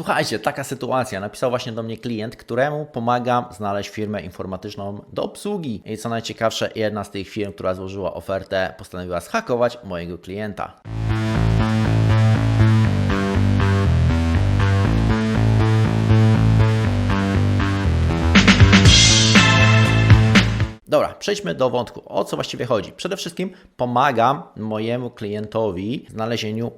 Słuchajcie, taka sytuacja. Napisał właśnie do mnie klient, któremu pomagam znaleźć firmę informatyczną do obsługi. I co najciekawsze, jedna z tych firm, która złożyła ofertę, postanowiła zhakować mojego klienta. Dobra, przejdźmy do wątku. O co właściwie chodzi? Przede wszystkim pomagam mojemu klientowi w znalezieniu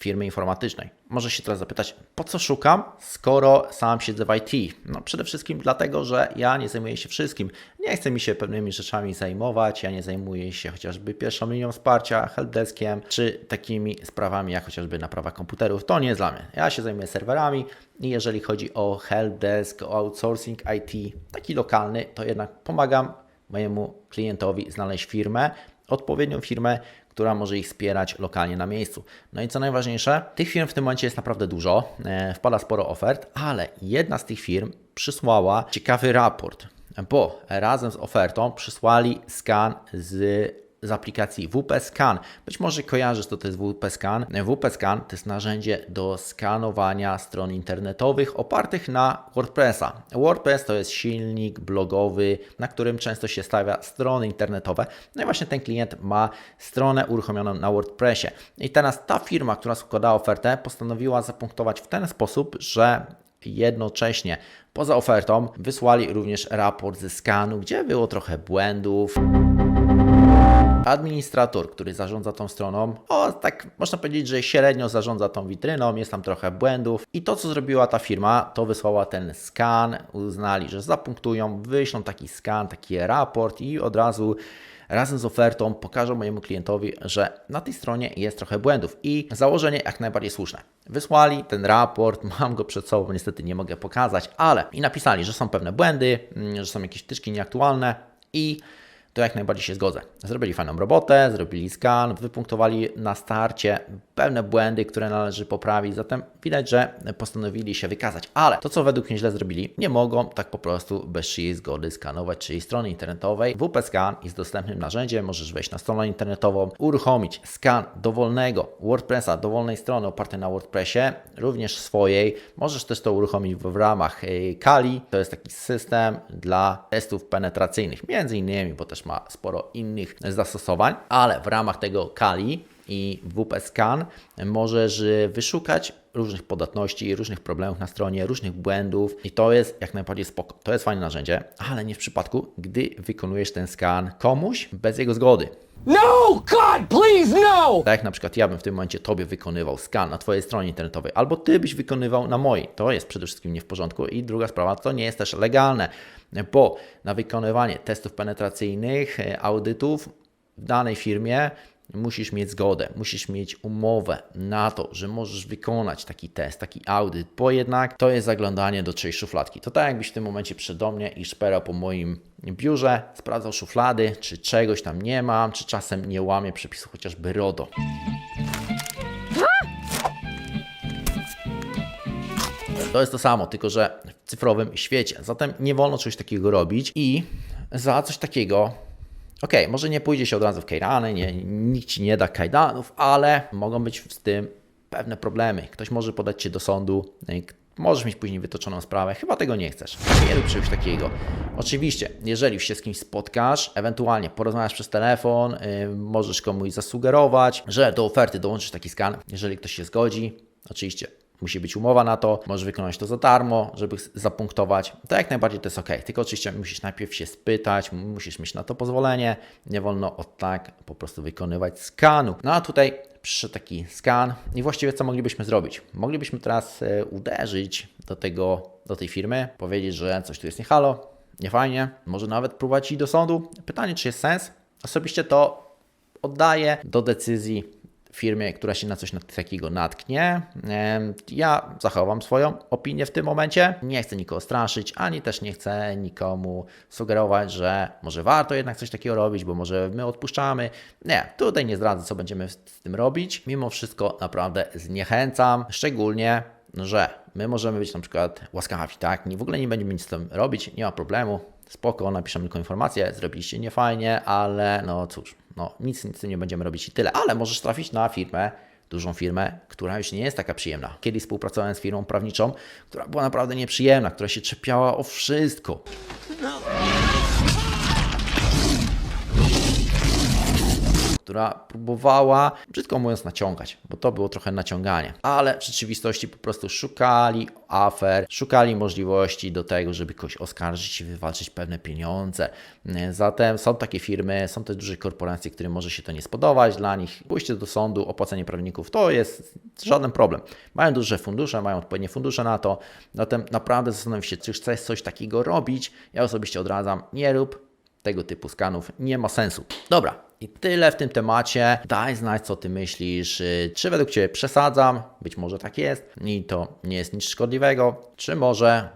firmy informatycznej. Może się teraz zapytać, po co szukam, skoro sam siedzę w IT? No przede wszystkim dlatego, że ja nie zajmuję się wszystkim. Nie chcę mi się pewnymi rzeczami zajmować. Ja nie zajmuję się chociażby pierwszą linią wsparcia, helpdeskiem, czy takimi sprawami jak chociażby naprawa komputerów. To nie jest dla mnie. Ja się zajmuję serwerami i jeżeli chodzi o helpdesk, o outsourcing IT, taki lokalny, to jednak pomagam mojemu klientowi znaleźć firmę, odpowiednią firmę, która może ich wspierać lokalnie na miejscu. No i co najważniejsze, tych firm w tym momencie jest naprawdę dużo, e, wpada sporo ofert, ale jedna z tych firm przysłała ciekawy raport, bo razem z ofertą przysłali skan z z aplikacji WP Scan. Być może kojarzysz, co to jest WP Scan. WP Scan to jest narzędzie do skanowania stron internetowych opartych na WordPressa. WordPress to jest silnik blogowy, na którym często się stawia strony internetowe. No i właśnie ten klient ma stronę uruchomioną na WordPressie. I teraz ta firma, która składała ofertę, postanowiła zapunktować w ten sposób, że jednocześnie poza ofertą wysłali również raport ze skanu, gdzie było trochę błędów. Administrator, który zarządza tą stroną, o tak można powiedzieć, że średnio zarządza tą witryną, jest tam trochę błędów. I to, co zrobiła ta firma, to wysłała ten skan, uznali, że zapunktują, wyślą taki skan, taki raport i od razu razem z ofertą pokażą mojemu klientowi, że na tej stronie jest trochę błędów i założenie jak najbardziej słuszne. Wysłali ten raport, mam go przed sobą, niestety nie mogę pokazać, ale i napisali, że są pewne błędy, mm, że są jakieś wtyczki nieaktualne i to jak najbardziej się zgodzę. Zrobili fajną robotę, zrobili skan, wypunktowali na starcie pewne błędy, które należy poprawić, zatem widać, że postanowili się wykazać, ale to, co według mnie źle zrobili, nie mogą tak po prostu bez czyjej zgody skanować czyjej strony internetowej. WP Scan jest dostępnym narzędziem, możesz wejść na stronę internetową, uruchomić skan dowolnego WordPressa, dowolnej strony opartej na WordPressie, również swojej. Możesz też to uruchomić w ramach e, Kali, to jest taki system dla testów penetracyjnych, między innymi, bo też ma sporo innych zastosowań, ale w ramach tego Kali i WP Scan możesz wyszukać różnych podatności, różnych problemów na stronie, różnych błędów i to jest jak najbardziej spoko. To jest fajne narzędzie, ale nie w przypadku, gdy wykonujesz ten skan komuś bez jego zgody. No! God, please, no! Tak jak na przykład ja bym w tym momencie Tobie wykonywał skan na Twojej stronie internetowej, albo Ty byś wykonywał na mojej. To jest przede wszystkim nie w porządku. I druga sprawa, to nie jest też legalne, bo na wykonywanie testów penetracyjnych, e, audytów w danej firmie musisz mieć zgodę, musisz mieć umowę na to, że możesz wykonać taki test, taki audyt, bo jednak to jest zaglądanie do czyjejś szufladki. To tak jakbyś w tym momencie do mnie i szperał po moim biurze, sprawdzał szuflady, czy czegoś tam nie mam, czy czasem nie łamie przepisu chociażby RODO. To jest to samo, tylko że w cyfrowym świecie. Zatem nie wolno czegoś takiego robić i za coś takiego OK, może nie pójdzie się od razu w kajdany, nie, nikt ci nie da kajdanów, ale mogą być z tym pewne problemy. Ktoś może podać cię do sądu, y, możesz mieć później wytoczoną sprawę, chyba tego nie chcesz. Nie rób czegoś takiego. Oczywiście, jeżeli się z kimś spotkasz, ewentualnie porozmawiasz przez telefon, yy, możesz komuś zasugerować, że do oferty dołączysz taki skan, jeżeli ktoś się zgodzi. Oczywiście Musi być umowa na to, możesz wykonać to za darmo, żeby zapunktować. To jak najbardziej to jest ok. Tylko oczywiście musisz najpierw się spytać, musisz mieć na to pozwolenie. Nie wolno od tak po prostu wykonywać skanu. No a tutaj przyszedł taki skan i właściwie co moglibyśmy zrobić? Moglibyśmy teraz e, uderzyć do, tego, do tej firmy, powiedzieć, że coś tu jest nie halo, nie fajnie, może nawet próbować do sądu. Pytanie, czy jest sens? Osobiście to oddaję do decyzji firmie, która się na coś takiego natknie. Ja zachowam swoją opinię w tym momencie. Nie chcę nikogo straszyć, ani też nie chcę nikomu sugerować, że może warto jednak coś takiego robić, bo może my odpuszczamy. Nie, tutaj nie zdradzę, co będziemy z tym robić. Mimo wszystko naprawdę zniechęcam, szczególnie że my możemy być na przykład łaskawi, tak? W ogóle nie będziemy nic z tym robić, nie ma problemu. Spoko, napiszemy tylko informację, zrobiliście niefajnie, ale no cóż, no nic, nic nie będziemy robić i tyle. Ale możesz trafić na firmę, dużą firmę, która już nie jest taka przyjemna. Kiedyś współpracowałem z firmą prawniczą, która była naprawdę nieprzyjemna, która się czepiała o wszystko. Która próbowała, brzydko mówiąc, naciągać, bo to było trochę naciąganie, ale w rzeczywistości po prostu szukali afer, szukali możliwości do tego, żeby kogoś oskarżyć i wywalczyć pewne pieniądze. Zatem są takie firmy, są też duże korporacje, którym może się to nie spodobać, dla nich pójście do sądu, opłacenie prawników to jest żaden problem. Mają duże fundusze, mają odpowiednie fundusze na to, zatem naprawdę zastanów się, czy chcesz coś takiego robić. Ja osobiście odradzam, nie rób, tego typu skanów nie ma sensu. Dobra, i tyle w tym temacie. Daj znać, co ty myślisz. y, Czy według ciebie przesadzam? Być może tak jest i to nie jest nic szkodliwego, czy może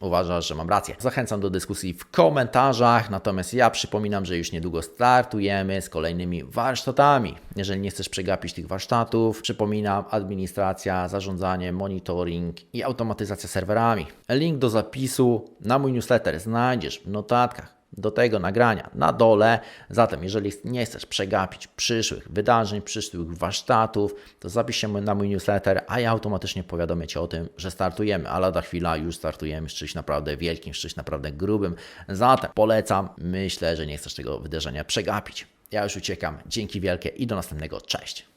uważasz, że mam rację. Zachęcam do dyskusji w komentarzach, natomiast ja przypominam, że już niedługo startujemy z kolejnymi warsztatami. Jeżeli nie chcesz przegapić tych warsztatów, przypominam, administracja, zarządzanie, monitoring i automatyzacja serwerami. Link do zapisu na mój newsletter znajdziesz w notatkach do tego nagrania na dole. Zatem, jeżeli nie chcesz przegapić przyszłych wydarzeń, przyszłych warsztatów, to zapisz się na mój newsletter, a ja automatycznie powiadomię Cię o tym, że startujemy, a lada chwila już startujemy z czymś naprawdę wielkim, z czymś naprawdę grubym. Zatem polecam, myślę, że nie chcesz tego wydarzenia przegapić. Ja już uciekam. Dzięki wielkie i do następnego. Cześć.